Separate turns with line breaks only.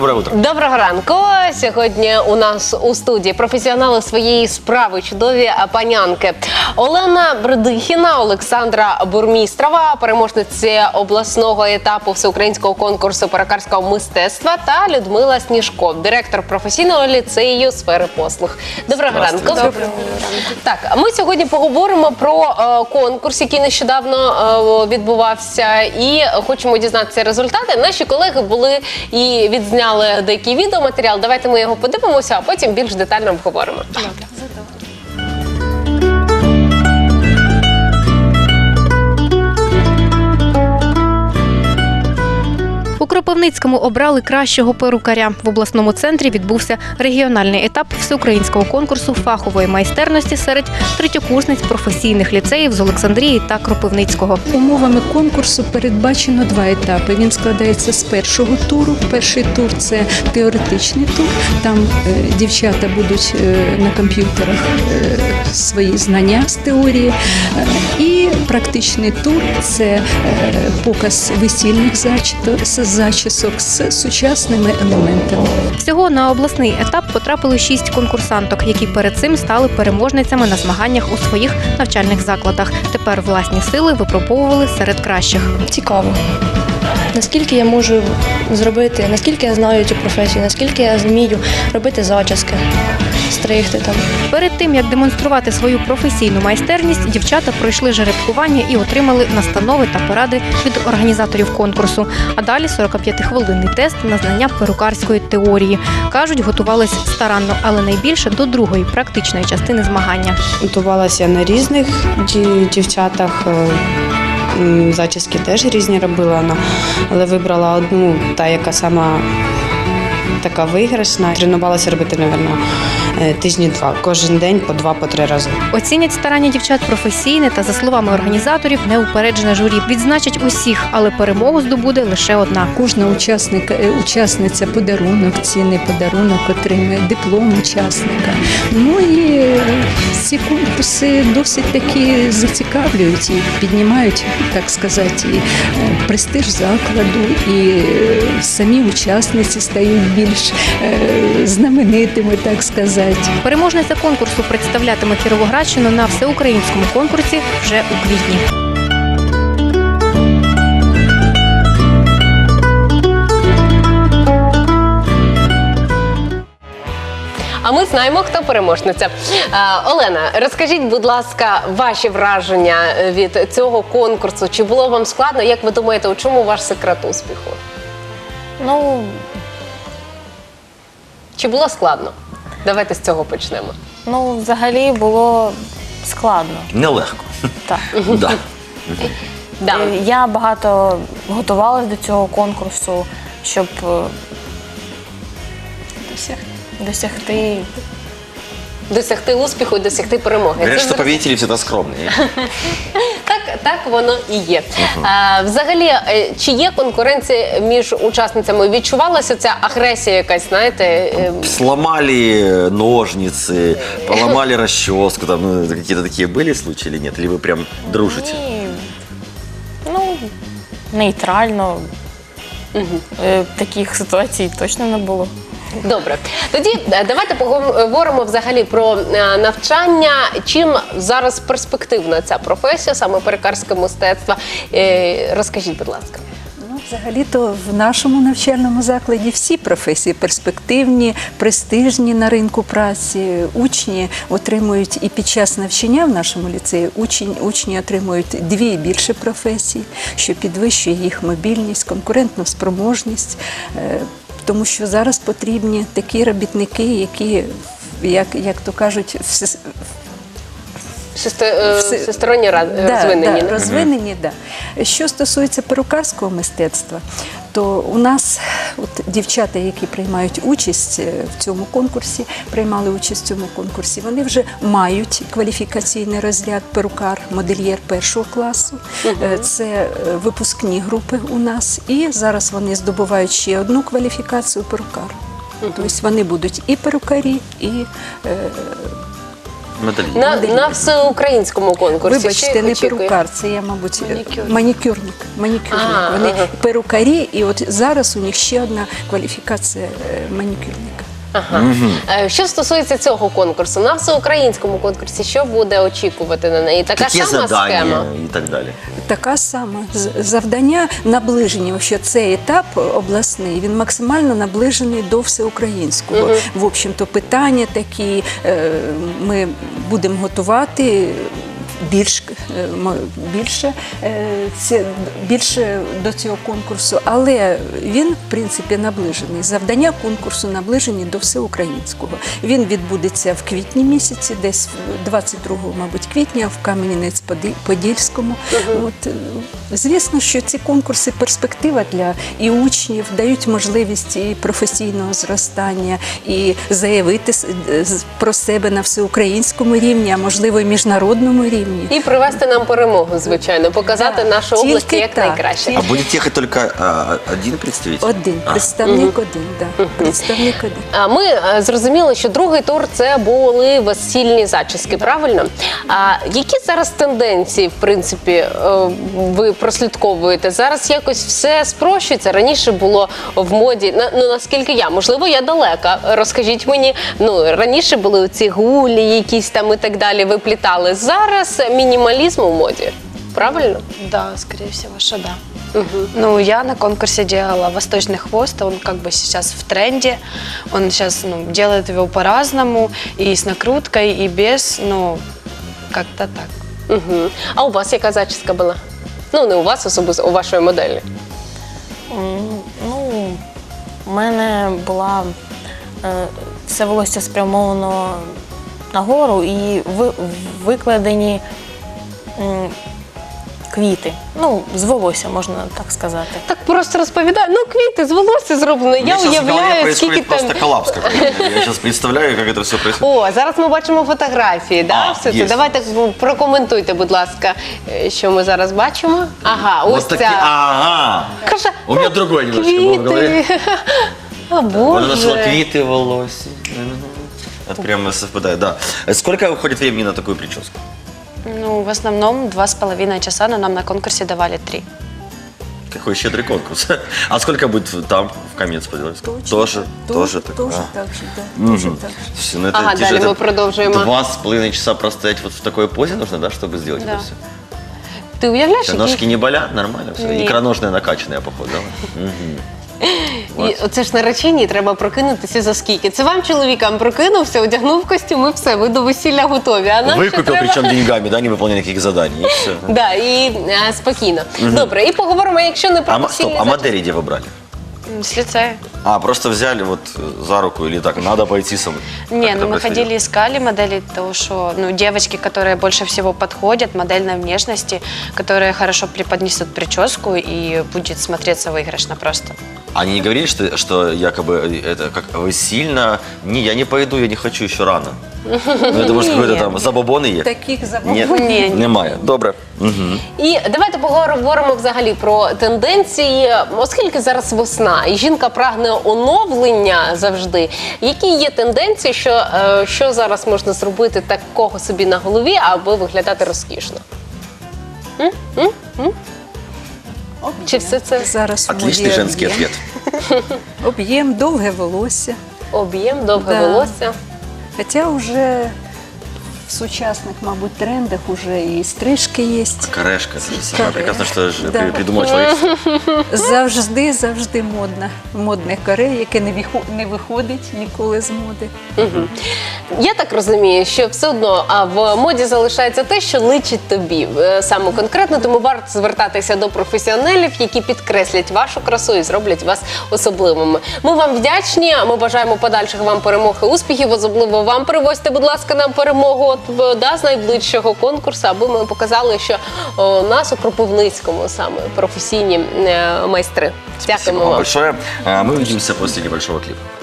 Доброе утро.
Доброго ранку. Сьогодні у нас у студії професіонали своєї справи, чудові панянки. Олена Бродихіна, Олександра Бурмістрова, переможниці обласного етапу всеукраїнського конкурсу перекарського мистецтва та Людмила Сніжко, директор професійного ліцею сфери послуг. Доброго ранку. Доброго Так, ми сьогодні поговоримо про е, конкурс, який нещодавно е, відбувався, і хочемо дізнатися результати. Наші колеги були і відзняли деякий відеоматеріал. Давайте ми його подивимося, а потім більш детально обговоримо.
У Кропивницькому обрали кращого перукаря. В обласному центрі відбувся регіональний етап всеукраїнського конкурсу фахової майстерності серед третьокурсниць професійних ліцеїв з Олександрії та Кропивницького.
Умовами конкурсу передбачено два етапи. Він складається з першого туру. Перший тур це теоретичний тур. Там е, дівчата будуть е, на комп'ютерах е, свої знання з теорії. І практичний тур це показ весільних зачіто- зачісок з сучасними елементами.
Всього на обласний етап потрапили шість конкурсанток, які перед цим стали переможницями на змаганнях у своїх навчальних закладах. Тепер власні сили випробовували серед кращих.
цікаво. Наскільки я можу зробити, наскільки я знаю цю професію, наскільки я змію робити зачіски, стригти там.
Перед тим як демонструвати свою професійну майстерність, дівчата пройшли жеребкування і отримали настанови та поради від організаторів конкурсу. А далі 45-хвилинний тест на знання перукарської теорії. кажуть, готувались старанно, але найбільше до другої практичної частини змагання.
Готувалася на різних ді- дівчатах. Зачіски теж різні робила, але вибрала одну, та яка сама така виграшна. Тренувалася робити, мабуть, тижні два. Кожен день по два, по три рази.
Оцінять старання дівчат професійне та, за словами організаторів, неупереджене журі. Відзначать усіх, але перемогу здобуде лише одна.
Кожна учасник, е, учасниця подарунок, цінний подарунок отримує, диплом учасника. Ну і е, ці конкурси досить таки зацікавлюють і піднімають, так сказати, і е, престиж закладу, і е, самі учасниці стають більш е, знаменитими, так сказати.
Переможниця конкурсу представлятиме Кіровоградщину на всеукраїнському конкурсі вже у квітні.
А ми знаємо, хто переможниця. Е, Олена, розкажіть, будь ласка, ваші враження від цього конкурсу. Чи було вам складно? Як ви думаєте, у чому ваш секрет успіху?
Ну,
Чи було складно? Давайте з цього почнемо.
Ну, взагалі було складно.
Нелегко.
Так.
Да.
Да.
Е, Я багато готувалась до цього конкурсу, щоб е, досягти
Досягти успіху і досягти перемоги.
Говорят,
Це
что
зрозуміло.
победители всегда скромные.
Так, так воно і є. А, взагалі, е, чи є конкуренція між учасницями? Відчувалася ця агресія якась, знаєте? е,
Сломали ножницы, поломали расческу, там ну, какие-то такие были случаи или нет? Или вы прям дружите?
Ні, ну, нейтрально. Е, Таких ситуацій точно не було.
Добре, тоді е, давайте поговоримо взагалі про е, навчання. Чим зараз перспективна ця професія, саме перекарське мистецтво? Е, Розкажіть, будь ласка.
Ну, взагалі-то в нашому навчальному закладі всі професії перспективні, престижні на ринку праці. Учні отримують і під час навчання в нашому ліцеї учні, учні отримують дві і більше професій, що підвищує їх мобільність, конкурентну спроможність. Тому що зараз потрібні такі робітники, які, як, як то кажуть,
Всесто- е,
Все-
Всесторонні розвинені.
Да,
розвинені.
Да, розвинені, да. Що стосується перукарського мистецтва, то у нас от дівчата, які приймають участь е, в цьому конкурсі, приймали участь в цьому конкурсі, вони вже мають кваліфікаційний розряд перукар, модельєр першого класу. Е, Це е, випускні групи у нас. І зараз вони здобувають ще одну кваліфікацію перукар. Тобто вони будуть і перукарі, і е,
Модель.
На, на всеукраїнському конкурсі.
Вибачте, не перукар, це я, мабуть,
Манікюрник.
манікюрник. манікюрник.
А,
Вони
ага.
перукарі, і от зараз у них ще одна кваліфікація е, манікюрника.
Ага. Е, Що стосується цього конкурсу, на всеукраїнському конкурсі, що буде очікувати на неї? Така
Какие
сама
задания
схема.
і так далее.
Така сама завдання наближення, що цей етап обласний він максимально наближений до всеукраїнського. В общем-то, питання такі е, ми будемо готувати. Більш більше, е, більше до цього конкурсу, але він, в принципі, наближений. Завдання конкурсу наближені до всеукраїнського. Він відбудеться в квітні місяці, десь в 22, мабуть, квітня в Кам'янець-Подільському. От, е, звісно, що ці конкурси перспектива для і учнів дають можливість і професійного зростання, і заявити е, про себе на всеукраїнському рівні, а можливо і міжнародному рівні.
І привести нам перемогу, звичайно, показати
Да,
нашу
тільки
область як
так,
найкраще.
А будет ехать только а, один представитель?
Один
А.
представник один, да. представник один.
А Ми е, зрозуміли, що другий тур це були весільні зачіски, правильно? А які зараз тенденції, в принципі, е, ви прослідковуєте? Зараз якось все спрощується. Раніше було в моді. на- Ну наскільки я, можливо, я далека. Розкажіть мені, ну раніше були ці гулі, якісь там і так далі. Виплітали. Зараз мінімалізм у моді. Правильно?
Да, скорее всего, что да. Ну, я на конкурсе делала восточный хвост, он как бы сейчас в тренде. Он сейчас ну, делает его по-разному, и с накруткой, и без, ну, как-то так.
Угу. А у вас яка зачіска була? Ну, не у вас особисто, у вашої моделі.
М, Ну, у мене була е, все волосся спрямовано нагору і ви- викладені квіти. Ну, з волосся, можна так сказати.
Так просто розповідаю. Ну, квіти з волосся зроблено. Я
У меня щас в голове
уявляю, скільки
происходит
там.
просто коллапс какой-то. Я сейчас представляю, как это все происходит.
О, зараз ми бачимо фотографії. Да?
А,
Все це.
є.
Давайте прокоментуйте, будь ласка, е, що ми зараз бачимо. Ага, ось
Вот такие,
ця.
ага.
Каже,
У меня другое немножко было в голове.
квіти. А
Вот она шла
боже.
квиты волосы. Это прямо совпадает, да. Сколько уходит времени на такую прическу?
Ну, в основном два с половиной часа, но нам на конкурсе давали три.
Какой щедрый конкурс. А сколько будет там, в камец подельском? Тоже, тоже так.
Тоже
а.
так же, да.
Мгм.
Тоже так же.
Слушайте, ну это
Ага,
тяжело.
далее мы
Это
продолжим.
Два с половиной часа простоять вот в такой позе нужно, да, чтобы сделать
Да.
это все? Что,
які...
ножки не болят? Нормально все?
Нет.
Икроножная накачанная, походу, да? Мгм.
І оце ж наречені треба прокинутися за скільки. Це вам чоловікам прокинувся, одягнув костюм і все, ви до весілля готові. А нам ще
Выкупил,
треба...
причем деньгами, да, не выполняя никаких заданий, и все.
Да, і е, спокійно. Добре, і поговоримо, якщо не про
А, м-
весільні
стоп, а
зачіски.
модели где вы брали?
С лицея.
А, просто взяли вот э, за руку или так, надо пойти со мной?
Не, ну мы ходили, искали модели, того, что, ну, девочки, которые больше всего подходят, модельной внешности, которые хорошо преподнесут прическу и будет смотреться выигрышно просто.
Они не говорили, что, что якобы э, это как вы сильно... Не, я не пойду, я не хочу, еще рано. Ну, это может какой-то там забобоны есть?
Таких
Ні,
забобонів
Ні, ні.
немає. Добре. Угу.
І давайте поговоримо взагалі про тенденції, оскільки зараз весна, і жінка прагне оновлення завжди. Які є тенденції, що, е, що зараз можна зробити такого собі на голові, аби виглядати розкішно? М? М? М? Чи все це
зараз у моді
Отличный женский
об'єм.
ответ.
Об'єм, довге волосся.
об'єм, довге
Да.
волосся?
Хоча вже в сучасних, мабуть, трендах уже і стрижки є.
Корешка, это же самое
Коре-
прекрасное, что
Да.
при- придумал человек.
Завжди, завжди модна. Модне каре, яке не вихо- не виходить ніколи з моди.
Я так розумію, що все одно а, в моді залишається те, що личить тобі е, саме конкретно, тому варто звертатися до професіоналів, які підкреслять вашу красу і зроблять вас особливими. Ми вам вдячні. Ми бажаємо подальших вам перемог і успіхів. Особливо вам привозьте, будь ласка, нам перемогу да, з найближчого конкурсу, аби ми показали, що о, у нас у Кропивницькому саме професійні е, майстри. Дякуємо вам
большое. А, Мы увидимся после небольшого клипа.